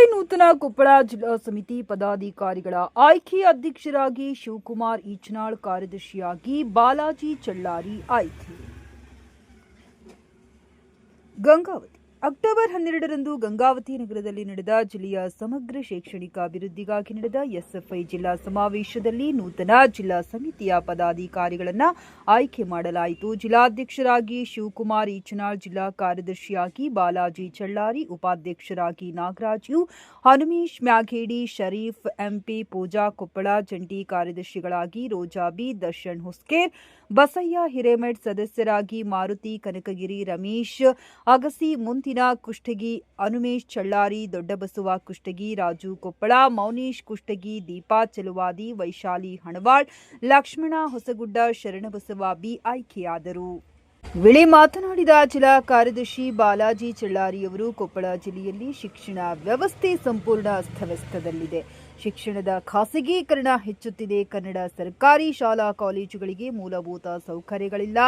ಕೊಪ್ಪಳ ಜಿಲ್ಲಾ ಸಮಿತಿ ಪದಾಧಿಕಾರಿಗಳ ಆಯ್ಕೆ ಅಧ್ಯಕ್ಷರಾಗಿ ಶಿವಕುಮಾರ್ ಈಚನಾಳ್ ಕಾರ್ಯದರ್ಶಿಯಾಗಿ ಬಾಲಾಜಿ ಚಳ್ಳಾರಿ ಆಯ್ಕೆ. ಗಂಗಾವತಿ. ಅಕ್ಟೋಬರ್ ಹನ್ನೆರಡರಂದು ಗಂಗಾವತಿ ನಗರದಲ್ಲಿ ನಡೆದ ಜಿಲ್ಲೆಯ ಸಮಗ್ರ ಶೈಕ್ಷಣಿಕ ಅಭಿವೃದ್ಧಿಗಾಗಿ ನಡೆದ ಎಸ್ಎಫ್ಐ ಜಿಲ್ಲಾ ಸಮಾವೇಶದಲ್ಲಿ ನೂತನ ಜಿಲ್ಲಾ ಸಮಿತಿಯ ಪದಾಧಿಕಾರಿಗಳನ್ನು ಆಯ್ಕೆ ಮಾಡಲಾಯಿತು. ಜಿಲ್ಲಾಧ್ಯಕ್ಷರಾಗಿ ಶಿವಕುಮಾರ್ ಈಚನಾಳ್, ಜಿಲ್ಲಾ ಕಾರ್ಯದರ್ಶಿಯಾಗಿ ಬಾಲಾಜಿ ಚಳ್ಳಾರಿ, ಉಪಾಧ್ಯಕ್ಷರಾಗಿ ನಾಗರಾಜು, ಹನುಮೇಶ್ ಮ್ಯಾಘೇಡಿ ಶರೀಫ್, ಎಂಪಿ ಪೂಜಾ ಕೊಪ್ಪಳ, ಜಂಟಿ ಕಾರ್ಯದರ್ಶಿಗಳಾಗಿ ರೋಜಾಬಿ ದರ್ಶನ್ ಹುಸ್ಕೇರ್, ಬಸಯ್ಯ ಹಿರೇಮಠ್ ಸದಸ್ಯರಾಗಿ ಮಾರುತಿ ಕನಕಗಿರಿ ರಮೇಶ್, ಅಗಸಿ ಮುಂತಿನ ಕುಷ್ಟಗಿ, ಅನುಮೇಶ್ ಚಳ್ಳಾರಿ, ದೊಡ್ಡಬಸವ ಕುಷ್ಟಗಿ, ರಾಜು ಕೊಪ್ಪಳ, ಮೌನೇಶ್ ಕುಷ್ಟಗಿ, ದೀಪಾ ಚೆಲುವಾದಿ, ವೈಶಾಲಿ ಹಣವಾಳ್, ಲಕ್ಷ್ಮಣ ಹೊಸಗುಡ್ಡ, ಶರಣಬಸವ ಬಿ ಆಯ್ಕೆಯಾದರು ವೇಳೆ ಮಾತನಾಡಿದ ಜಿಲ್ಲಾ ಕಾರ್ಯದರ್ಶಿ ಬಾಲಾಜಿ ಚಳ್ಳಾರಿಯವರು ಕೊಪ್ಪಳ ಜಿಲ್ಲೆಯಲ್ಲಿ ಶಿಕ್ಷಣ ವ್ಯವಸ್ಥೆ ಸಂಪೂರ್ಣ ಅಸ್ತವ್ಯಸ್ತದಲ್ಲಿದೆ. ಶಿಕ್ಷಣದ ಖಾಸಗೀಕರಣ ಹೆಚ್ಚುತ್ತಿದೆ. ಕನ್ನಡ ಸರ್ಕಾರಿ ಶಾಲಾ ಕಾಲೇಜುಗಳಿಗೆ ಮೂಲಭೂತ ಸೌಕರ್ಯಗಳಿಲ್ಲ.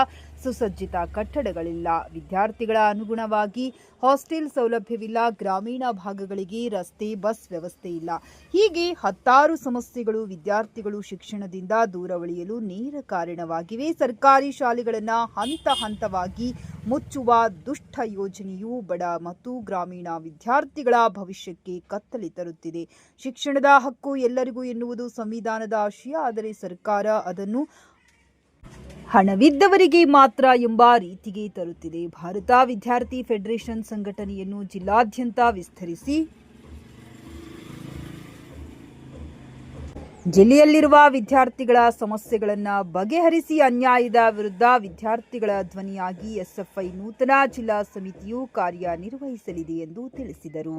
ಸುಸಜ್ಜಿತ ಕಟ್ಟಡಗಳಿಲ್ಲ. ವಿದ್ಯಾರ್ಥಿಗಳ ಅನುಗುಣವಾಗಿ ಹಾಸ್ಟೆಲ್ ಸೌಲಭ್ಯವಿಲ್ಲ. ಗ್ರಾಮೀಣ ಭಾಗಗಳಿಗೆ ರಸ್ತೆ, ಬಸ್ ವ್ಯವಸ್ಥೆ ಇಲ್ಲ. ಹೀಗೆ ಹತ್ತಾರು ಸಮಸ್ಯೆಗಳು ವಿದ್ಯಾರ್ಥಿಗಳು ಶಿಕ್ಷಣದಿಂದ ದೂರ ಉಳಿಯಲು ನೇರ ಕಾರಣವಾಗಿವೆ. ಸರ್ಕಾರಿ ಶಾಲೆಗಳನ್ನು ಹಂತ ಹಂತವಾಗಿ ಮುಚ್ಚುವ ದುಷ್ಟ ಯೋಜನೆಯು ಬಡ ಮತ್ತು ಗ್ರಾಮೀಣ ವಿದ್ಯಾರ್ಥಿಗಳ ಭವಿಷ್ಯಕ್ಕೆ ಕತ್ತಲೆ ತರುತ್ತಿದೆ. ಶಿಕ್ಷಣದ ಹಕ್ಕು ಎಲ್ಲರಿಗೂ ಎನ್ನುವುದು ಸಂವಿಧಾನದ ಆಶಯ. ಆದರೆ ಸರ್ಕಾರ ಅದನ್ನು ಹಣವಿದ್ದವರಿಗೆ ಮಾತ್ರ ಎಂಬ ರೀತಿಗೆ ತರುತ್ತಿದೆ. ಭಾರತ ವಿದ್ಯಾರ್ಥಿ ಫೆಡರೇಷನ್ ಸಂಘಟನೆಯನ್ನು ಜಿಲ್ಲಾದ್ಯಂತ ವಿಸ್ತರಿಸಿ ಜಿಲ್ಲೆಯಲ್ಲಿರುವ ವಿದ್ಯಾರ್ಥಿಗಳ ಸಮಸ್ಯೆಗಳನ್ನು ಬಗೆಹರಿಸಿ ಅನ್ಯಾಯದ ವಿರುದ್ಧ ವಿದ್ಯಾರ್ಥಿಗಳ ಧ್ವನಿಯಾಗಿ ಎಸ್ಎಫ್ಐ ನೂತನ ಜಿಲ್ಲಾ ಸಮಿತಿಯು ಕಾರ್ಯನಿರ್ವಹಿಸಲಿದೆ ಎಂದು ತಿಳಿಸಿದರು.